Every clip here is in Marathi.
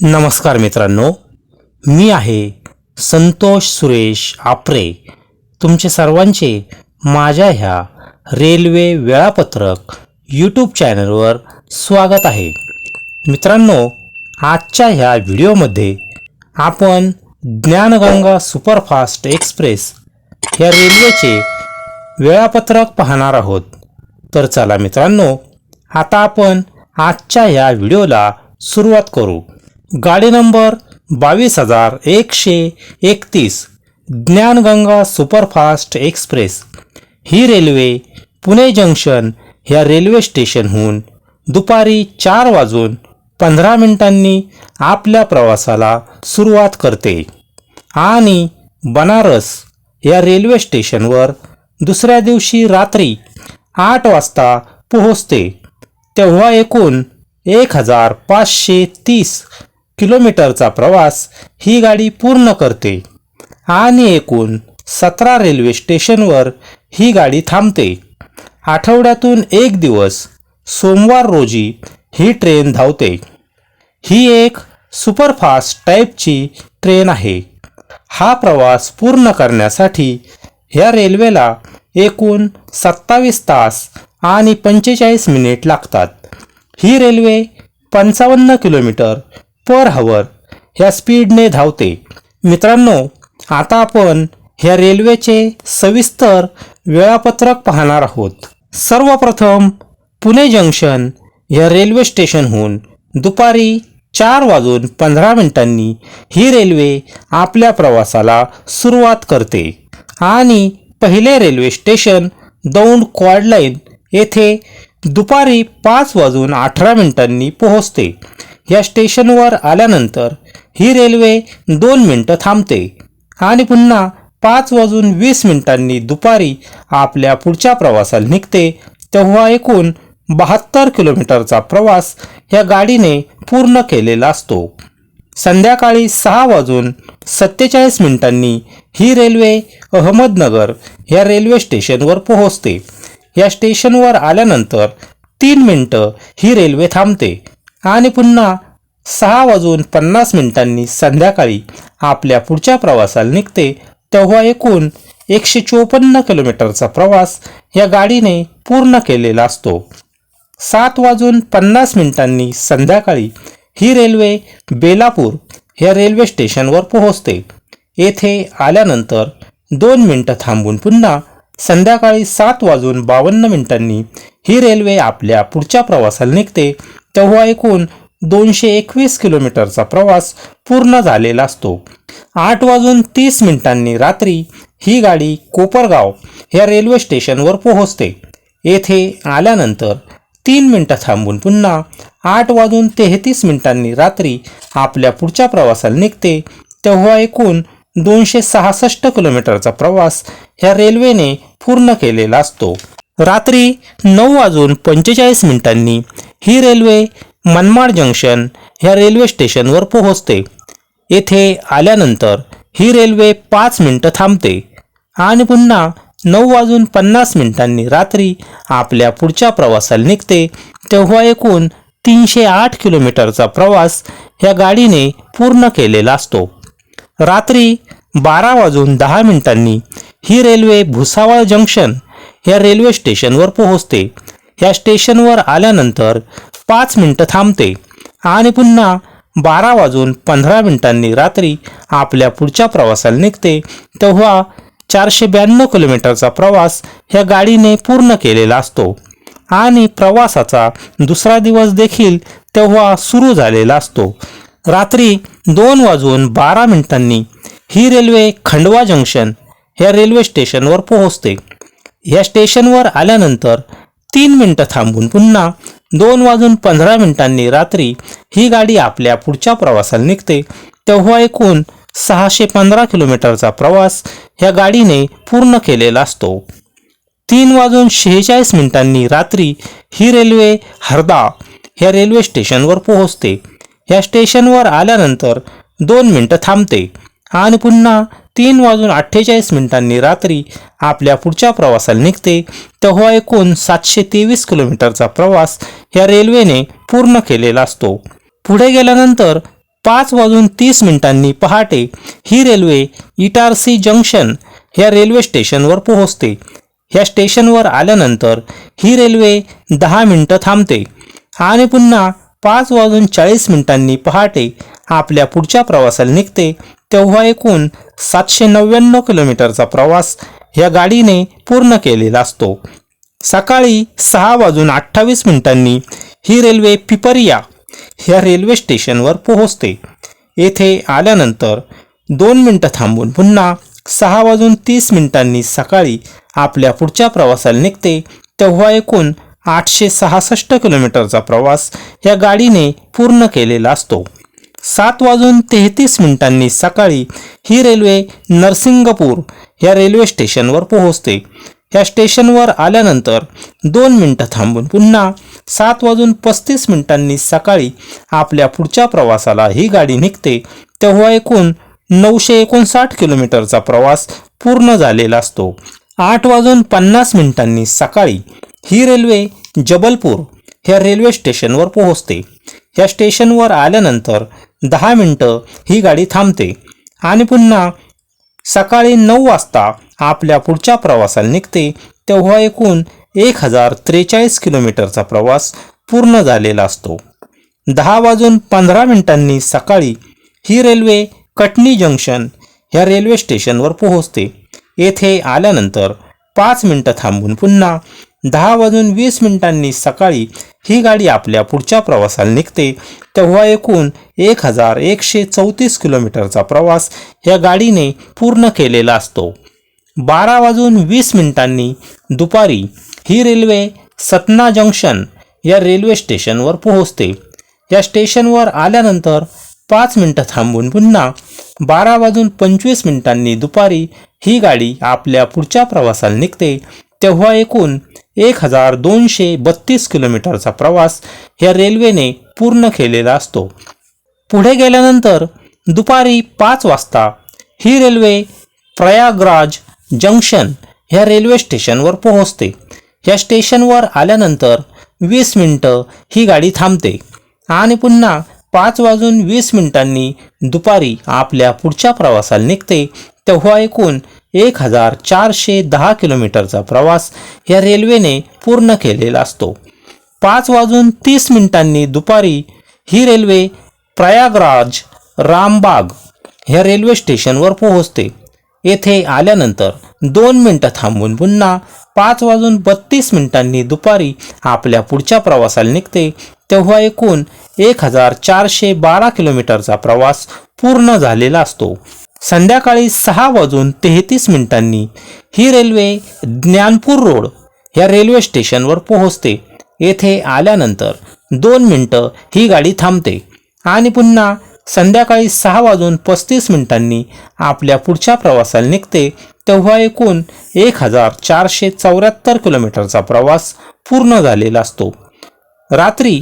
नमस्कार मित्रांनो मी आहे संतोष सुरेश आपरे. तुमचे सर्वांचे माझ्या ह्या रेल्वे वेळापत्रक यूट्यूब चॅनलवर स्वागत आहे. मित्रांनो आजच्या ह्या व्हिडिओमध्ये आपण ज्ञानगंगा सुपरफास्ट एक्सप्रेस ह्या रेल्वेचे वेळापत्रक पाहणार आहोत. तर चला मित्रांनो आता आपण आजच्या ह्या व्हिडिओला सुरुवात करू. गाडी नंबर बावीस हजार एकशे एकतीस ज्ञानगंगा सुपरफास्ट एक्सप्रेस. ही रेल्वे पुणे जंक्शन ह्या रेल्वे स्टेशनहून दुपारी चार वाजून पंधरा मिनिटांनी आपल्या प्रवासाला सुरुवात करते. आणि बनारस या रेल्वे स्टेशनवर दुसऱ्या दिवशी रात्री आठ वाजता पोहोचते. तेव्हा एकूण एक हजार पाचशे तीस किलोमीटरचा प्रवास ही गाडी पूर्ण करते. आणि एकूण सतरा रेल्वे स्टेशनवर ही गाडी थांबते. आठवड्यातून एक दिवस सोमवार रोजी ही ट्रेन धावते. ही एक सुपरफास्ट टाईपची ट्रेन आहे. हा प्रवास पूर्ण करण्यासाठी ह्या रेल्वेला एकूण सत्तावीस तास आणि पंचेचाळीस मिनिट लागतात. ही रेल्वे पंचावन्न किलोमीटर पर हवर ह्या स्पीडने धावते. मित्रांनो आता आपण ह्या रेल्वेचे सविस्तर वेळापत्रक पाहणार आहोत. सर्वप्रथम पुणे जंक्शन या रेल्वे स्टेशनहून दुपारी चार वाजून पंधरा मिनिटांनी ही रेल्वे आपल्या प्रवासाला सुरुवात करते. आणि पहिले रेल्वे स्टेशन दौंड क्वाडलाईन येथे दुपारी पाच वाजून अठरा मिनिटांनी पोहोचते. या स्टेशनवर आल्यानंतर ही रेल्वे दोन मिनटं थांबते. आणि पुन्हा पाच वाजून वीस मिनिटांनी दुपारी आपल्या पुढच्या प्रवासाला निघते तेव्हा एकूण बहात्तर किलोमीटरचा प्रवास या गाडीने पूर्ण केलेला असतो. संध्याकाळी सहा वाजून सत्तेचाळीस मिनिटांनी ही रेल्वे अहमदनगर या रेल्वे स्टेशनवर पोहोचते. या स्टेशनवर आल्यानंतर तीन मिनटं ही रेल्वे थांबते. आणि पुन्हा सहा वाजून पन्नास मिनिटांनी संध्याकाळी आपल्या पुढच्या प्रवासाला निघते तेव्हा एकूण एकशे चोपन्न किलोमीटरचा प्रवास या गाडीने पूर्ण केलेला असतो. सात वाजून पन्नास मिनिटांनी संध्याकाळी ही रेल्वे बेलापूर या रेल्वे स्टेशनवर पोहोचते. येथे आल्यानंतर दोन मिनटं थांबून पुन्हा संध्याकाळी सात वाजून बावन्न मिनिटांनी ही रेल्वे आपल्या पुढच्या प्रवासाला निघते तेव्हा एकूण दोनशे एकवीस किलोमीटरचा प्रवास पूर्ण झालेला असतो. आठ वाजून तीस मिनिटांनी रात्री ही गाडी कोपरगाव ह्या रेल्वे स्टेशनवर पोहोचते. येथे आल्यानंतर तीन मिनटं थांबून पुन्हा आठ वाजून तेहतीस मिनिटांनी रात्री आपल्या पुढच्या प्रवासाला निघते. तेव्हा एकूण दोनशे सहासष्ट किलोमीटरचा प्रवास ह्या रेल्वेने पूर्ण केलेला असतो. रात्री नऊ वाजून पंचेचाळीस मिनिटांनी ही रेल्वे मनमाड जंक्शन ह्या रेल्वे स्टेशनवर पोहोचते. येथे आल्यानंतर ही रेल्वे पाच मिनटं थांबते आणि पुन्हा नऊ वाजून पन्नास मिनिटांनी रात्री आपल्या पुढच्या प्रवासाला निघते. तेव्हा एकूण तीनशे आठ किलोमीटरचा प्रवास ह्या गाडीने पूर्ण केलेला असतो. रात्री बारा वाजून दहा मिनिटांनी ही रेल्वे भुसावळ जंक्शन ह्या रेल्वे स्टेशनवर पोहोचते. ह्या स्टेशनवर आल्यानंतर पाच मिनटं थांबते आणि पुन्हा बारा वाजून पंधरा मिनिटांनी रात्री आपल्या पुढच्या प्रवासाला निघते. तेव्हा चारशे ब्याण्णव किलोमीटरचा प्रवास ह्या गाडीने पूर्ण केलेला असतो आणि प्रवासाचा दुसरा दिवस देखील तेव्हा सुरू झालेला असतो. रात्री दोन वाजून बारा मिनिटांनी ही रेल्वे खंडवा जंक्शन ह्या रेल्वे स्टेशनवर पोहोचते. या स्टेशनवर आल्यानंतर तीन मिनटं थांबून पुन्हा दोन वाजून पंधरा मिनिटांनी रात्री ही गाडी आपल्या पुढच्या प्रवासाला निघते. तेव्हा एकूण सहाशे पंधरा किलोमीटरचा प्रवास ह्या गाडीने पूर्ण केलेला असतो. तीन वाजून शेहेचाळीस मिनिटांनी रात्री ही रेल्वे हरदा ह्या रेल्वे स्टेशनवर पोहोचते. ह्या स्टेशनवर आल्यानंतर दोन मिनटं थांबते आणि पुन्हा तीन वाजून अठ्ठेचाळीस मिनिटांनी रात्री आपल्या पुढच्या प्रवासाला निघते तेव्हा एकूण सातशे तेवीस किलोमीटरचा प्रवास ह्या रेल्वेने पूर्ण केलेला असतो. पुढे गेल्यानंतर पाच वाजून तीस मिनिटांनी पहाटे ही रेल्वे इटारसी जंक्शन ह्या रेल्वे स्टेशनवर पोहोचते. ह्या स्टेशनवर आल्यानंतर ही रेल्वे दहा मिनटं थांबते आणि पुन्हा पाच वाजून चाळीस मिनिटांनी पहाटे आपल्या पुढच्या प्रवासाला निघते तेव्हा एकूण सातशे नव्याण्णव किलोमीटरचा प्रवास या गाडीने पूर्ण केलेला असतो. सकाळी सहा वाजून अठ्ठावीस मिनिटांनी ही रेल्वे पिपरिया ह्या रेल्वे स्टेशनवर पोहोचते. येथे आल्यानंतर दोन मिनटं थांबून पुन्हा सहा वाजून तीस मिनिटांनी सकाळी आपल्या पुढच्या प्रवासाला निघते तेव्हा एकूण आठशे सहासष्ट किलोमीटरचा प्रवास या गाडीने पूर्ण केलेला असतो. सात वाजून तेहतीस मिनिटांनी सकाळी ही रेल्वे नरसिंगपूर या रेल्वे स्टेशनवर पोहोचते. या स्टेशनवर आल्यानंतर दोन मिनटं थांबून पुन्हा सात वाजून पस्तीस मिनिटांनी सकाळी आपल्या पुढच्या प्रवासाला ही गाडी निघते. तेव्हा एकूण नऊशे एकोणसाठ किलोमीटरचा प्रवास पूर्ण झालेला असतो. आठ वाजून पन्नास मिनिटांनी सकाळी ही रेल्वे जबलपूर ह्या रेल्वे स्टेशनवर पोहोचते. या स्टेशनवर आल्यानंतर दहा मिनटं ही गाडी थांबते. आणि पुन्हा सकाळी नऊ वाजता आपल्या पुढच्या प्रवासाला निघते. तेव्हा एकूण एक हजार त्रेचाळीस किलोमीटरचा प्रवास पूर्ण झालेला असतो. दहा वाजून पंधरा मिनिटांनी सकाळी ही रेल्वे कटनी जंक्शन ह्या रेल्वे स्टेशनवर पोहोचते. येथे आल्यानंतर पाच मिनटं थांबून पुन्हा दहा वाजून वीस मिनिटांनी सकाळी ही गाडी आपल्या पुढच्या प्रवासाला निघते. तेव्हा एकूण एक हजार एकशे चौतीस किलोमीटरचा प्रवास या गाडीने पूर्ण केलेला असतो. बारा वाजून वीस मिनिटांनी दुपारी ही रेल्वे सतना जंक्शन या रेल्वे स्टेशनवर पोहोचते. या स्टेशनवर आल्यानंतर पाच मिनटं थांबून पुन्हा बारा वाजून पंचवीस मिनिटांनी दुपारी ही गाडी आपल्या पुढच्या प्रवासाला निघते. तेव्हा एकूण एक हजार दोनशे बत्तीस किलोमीटरचा प्रवास ह्या रेल्वेने पूर्ण केलेला असतो. पुढे गेल्यानंतर दुपारी पाच वाजता ही रेल्वे प्रयागराज जंक्शन ह्या रेल्वे स्टेशनवर पोहोचते. या स्टेशनवर आल्यानंतर वीस मिनटं ही गाडी थांबते आणि पुन्हा पाच वाजून वीस मिनिटांनी दुपारी आपल्या पुढच्या प्रवासाला निघते. तेव्हा एकूण एक हजार चारशे दहा किलोमीटरचा प्रवास या रेल्वेने पूर्ण केलेला असतो. पाच वाजून तीस मिनिटांनी दुपारी ही रेल्वे प्रयागराज रामबाग ह्या रेल्वे स्टेशनवर पोहोचते. येथे आल्यानंतर दोन मिनटं थांबून पुन्हा पाच वाजून बत्तीस मिनिटांनी दुपारी आपल्या पुढच्या प्रवासाला निघते. तेव्हा एकूण एक हजार चारशे बारा किलोमीटरचा प्रवास पूर्ण झालेला असतो. संध्याकाळी सहा वाजून तेहतीस मिनिटांनी ही रेल्वे ज्ञानपूर रोड या रेल्वे स्टेशनवर पोहोचते. येथे आल्यानंतर दोन मिनटं ही गाडी थांबते आणि पुन्हा संध्याकाळी सहा वाजून पस्तीस मिनिटांनी आपल्या पुढच्या प्रवासाला निघते. तेव्हा एकूण एक हजार चारशे चौऱ्याहत्तर किलोमीटरचा प्रवास पूर्ण झालेला असतो. रात्री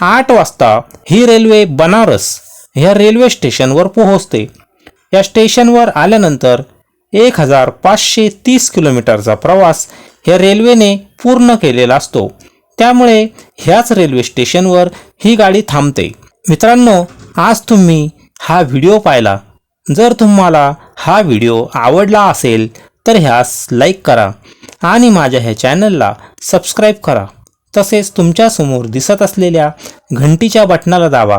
आठ वाजता ही रेल्वे बनारस ह्या रेल्वे स्टेशनवर पोहोचते. या स्टेशनवर आल्यानंतर एक हजार पाचशे तीस किलोमीटरचा प्रवास ह्या रेल्वेने पूर्ण केलेला असतो. त्यामुळे ह्याच रेल्वे स्टेशनवर ही गाडी थांबते. मित्रांनो आज तुम्ही हा व्हिडिओ पाहिला. जर तुम्हाला हा व्हिडिओ आवडला असेल तर ह्यास लाईक करा आणि माझ्या ह्या चॅनलला सबस्क्राईब करा. तसेच तुमच्यासमोर दिसत असलेल्या घंटीच्या बटणाला दाबा.